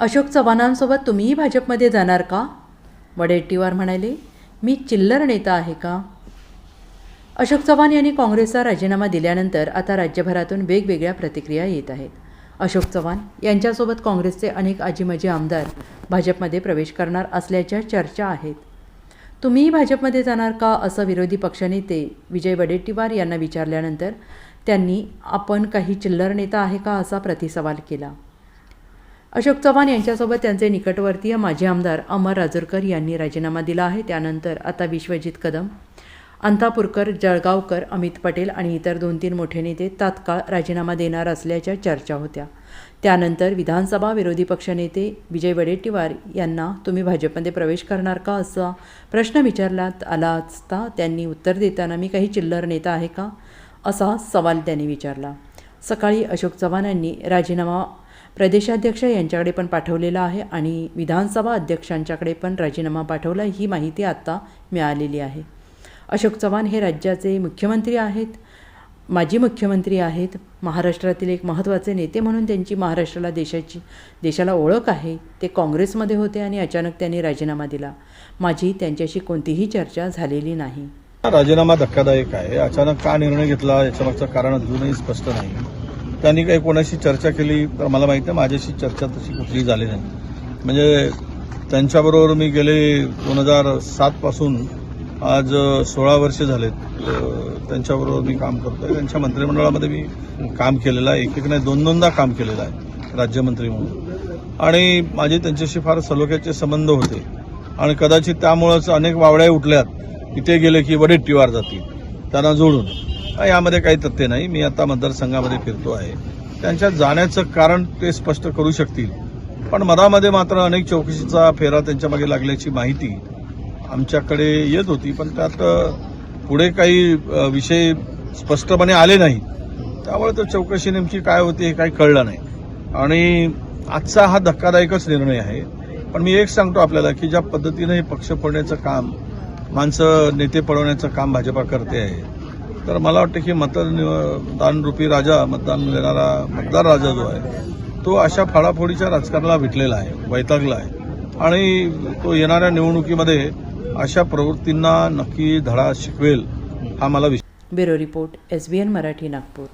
अशोक चव्हाणांसोबत तुम्हीही भाजपमध्ये जाणार का? वडेट्टीवार म्हणाले मी चिल्लर नेता आहे का? अशोक चव्हाण यांनी काँग्रेसचा राजीनामा दिल्यानंतर आता राज्यभरातून वेगवेगळ्या प्रतिक्रिया येत आहेत. अशोक चव्हाण यांच्यासोबत काँग्रेसचे अनेक आजीमाजी आमदार भाजपमध्ये प्रवेश करणार असल्याच्या चर्चा आहेत. तुम्हीही भाजपमध्ये जाणार का? असं विरोधी पक्षनेते विजय वडेट्टीवार यांना विचारल्यानंतर त्यांनी आपण काही चिल्लर नेता आहे का? असा प्रतिसवाल केला. अशोक चव्हाण यांच्यासोबत त्यांचे निकटवर्तीय माजी आमदार अमर राजूरकर यांनी राजीनामा दिला आहे. त्यानंतर आता विश्वजित कदम अंतापूरकर जळगावकर अमित पटेल आणि इतर दोन तीन मोठे नेते तात्काळ राजीनामा देणार असल्याच्या चर्चा होत्या. त्यानंतर विधानसभा विरोधी पक्षनेते विजय वडेट्टीवार यांना तुम्ही भाजपमध्ये प्रवेश करणार का? असा प्रश्न विचारण्यात आला असता त्यांनी उत्तर देताना मी काही चिल्लर नेता आहे का? असा सवाल त्यांनी विचारला. सकाळी अशोक चव्हाण यांनी राजीनामा प्रदेशाध्यक्ष यांच्याकडे पण पाठवलेला आहे आणि विधानसभा अध्यक्षांच्याकडे पण राजीनामा पाठवला. ही माहिती आत्ता मिळालेली आहे. अशोक चव्हाण हे राज्याचे मुख्यमंत्री आहेत. माजी मुख्यमंत्री आहेत. महाराष्ट्रातील एक महत्त्वाचे नेते म्हणून त्यांची महाराष्ट्राला देशाची देशाला ओळख आहे. ते काँग्रेसमध्ये होते आणि अचानक त्यांनी राजीनामा दिला. माझी त्यांच्याशी कोणतीही चर्चा झालेली नाही. राजीनामा धक्कादायक आहे. अचानक का निर्णय घेतला? याच्यामागचं कारण अजूनही स्पष्ट नाही. त्यांनी काही कोणाशी चर्चा केली तर मला माहिती आहे माझ्याशी चर्चा तशी कुठली झाली नाही. म्हणजे त्यांच्याबरोबर मी गेले दोन हजार सातपासून आज सोळा वर्ष झालेत. त्यांच्याबरोबर मी काम करतो आहे त्यांच्या मंत्रिमंडळामध्ये मी काम केलेलं आहे. एक एक नाही दोन दोनदा काम केलेलं आहे. राज्यमंत्री म्हणून. आणि माझे त्यांच्याशी फार सलोख्याचे संबंध होते. आणि कदाचित त्यामुळंच अनेक वावड्या उठल्यात. इथे गेले की वडेट्टीवार जातील. त्यांना जोडून. यामध्ये काही तथ्य नाही. मी आता मतदारसंघामध्ये फिरतो आहे. त्यांच्या जाण्याचं कारण ते स्पष्ट करू शकतील. पण मधामध्ये मात्र अनेक चौकशीचा फेरा त्यांच्या मागे लागल्याची माहिती आमच्याकडे येत होती. पण त्यात पुढे काही विषय स्पष्टपणे आले नाही त्यामुळे तो चौकशी नेमकी काय होती हे काही कळलं नाही. आणि आजचा हा धक्कादायकच निर्णय आहे. पण मी एक सांगतो आपल्याला की ज्या पद्धतीनं हे पक्ष फोडण्याचं काम माणसं नेते पळवण्याचं काम भाजपा करते आहे तर मला वाटतं की मतदानरूपी राजा मतदान देणारा मतदार राजा जो आहे तो अशा फाडाफोडीच्या राजकारणाला विटलेला आहे वैतागला आहे. आणि तो येणाऱ्या निवडणुकीमध्ये अशा प्रवृत्तींना नक्की धडा शिकवेल हा मला विश्वास bureau report S B N Marathi Nagpur.